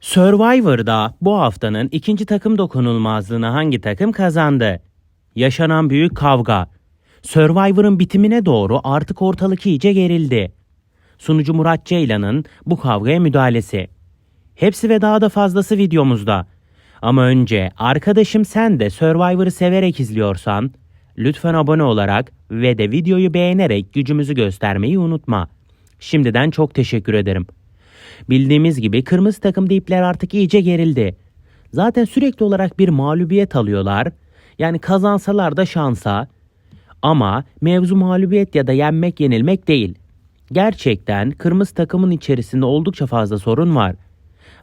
Survivor'da bu haftanın ikinci takım dokunulmazlığını hangi takım kazandı? Yaşanan büyük kavga. Survivor'ın bitimine doğru artık ortalık iyice gerildi. Sunucu Murat Ceylan'ın bu kavgaya müdahalesi. Hepsi ve daha da fazlası videomuzda. Ama önce arkadaşım sen de Survivor'ı severek izliyorsan lütfen abone olarak ve de videoyu beğenerek gücümüzü göstermeyi unutma. Şimdiden çok teşekkür ederim. Bildiğimiz gibi kırmızı takım ipler artık iyice gerildi. Zaten sürekli olarak bir mağlubiyet alıyorlar. Yani kazansalar da şansa. Ama mevzu mağlubiyet ya da yenmek yenilmek değil. Gerçekten kırmızı takımın içerisinde oldukça fazla sorun var.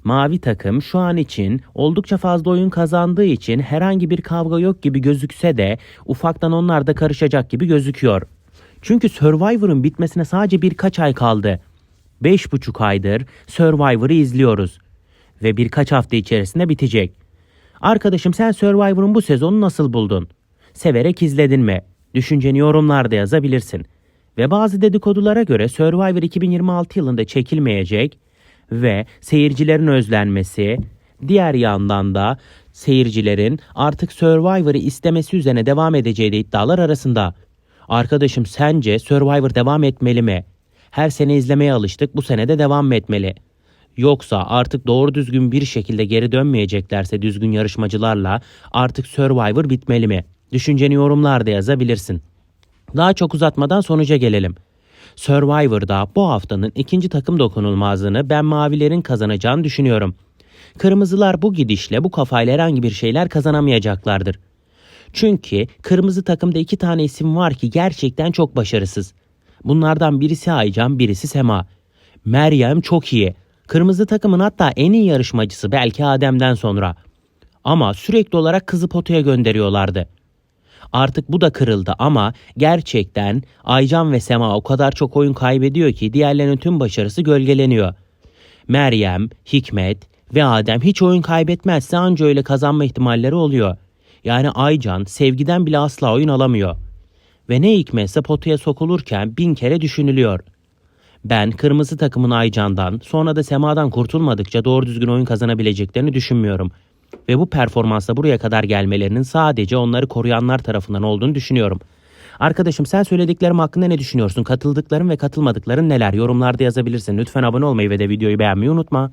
Mavi takım şu an için oldukça fazla oyun kazandığı için herhangi bir kavga yok gibi gözükse de ufaktan onlar da karışacak gibi gözüküyor. Çünkü Survivor'ın bitmesine sadece birkaç ay kaldı. 5,5 aydır Survivor'ı izliyoruz. Ve birkaç hafta içerisinde bitecek. Arkadaşım sen Survivor'ın bu sezonu nasıl buldun? Severek izledin mi? Düşünceni yorumlarda yazabilirsin. Ve bazı dedikodulara göre Survivor 2026 yılında çekilmeyecek ve seyircilerin özlenmesi, diğer yandan da seyircilerin artık Survivor'ı istemesi üzerine devam edeceği de iddialar arasında. Arkadaşım sence Survivor devam etmeli mi? Her sene izlemeye alıştık bu sene de devam etmeli? Yoksa artık doğru düzgün bir şekilde geri dönmeyeceklerse düzgün yarışmacılarla artık Survivor bitmeli mi? Düşünceni yorumlarda yazabilirsin. Daha çok uzatmadan sonuca gelelim. Survivor'da bu haftanın ikinci takım dokunulmazlığını ben mavilerin kazanacağını düşünüyorum. Kırmızılar bu gidişle bu kafayla herhangi bir şeyler kazanamayacaklardır. Çünkü kırmızı takımda iki tane isim var ki gerçekten çok başarısız. Bunlardan birisi Aycan, birisi Sema. Meryem çok iyi. Kırmızı takımın hatta en iyi yarışmacısı belki Adem'den sonra. Ama sürekli olarak kızı potaya gönderiyorlardı. Artık bu da kırıldı ama gerçekten Aycan ve Sema o kadar çok oyun kaybediyor ki diğerlerinin tüm başarısı gölgeleniyor. Meryem, Hikmet ve Adem hiç oyun kaybetmezse anca öyle kazanma ihtimalleri oluyor. Yani Aycan sevgiden bile asla oyun alamıyor. Ve ne hikmetse potaya sokulurken bin kere düşünülüyor. Ben kırmızı takımın Aycan'dan sonra da Sema'dan kurtulmadıkça doğru düzgün oyun kazanabileceklerini düşünmüyorum. Ve bu performansla buraya kadar gelmelerinin sadece onları koruyanlar tarafından olduğunu düşünüyorum. Arkadaşım sen söylediklerim hakkında ne düşünüyorsun? Katıldıkların ve katılmadıkların neler? Yorumlarda yazabilirsin. Lütfen abone olmayı ve de videoyu beğenmeyi unutma.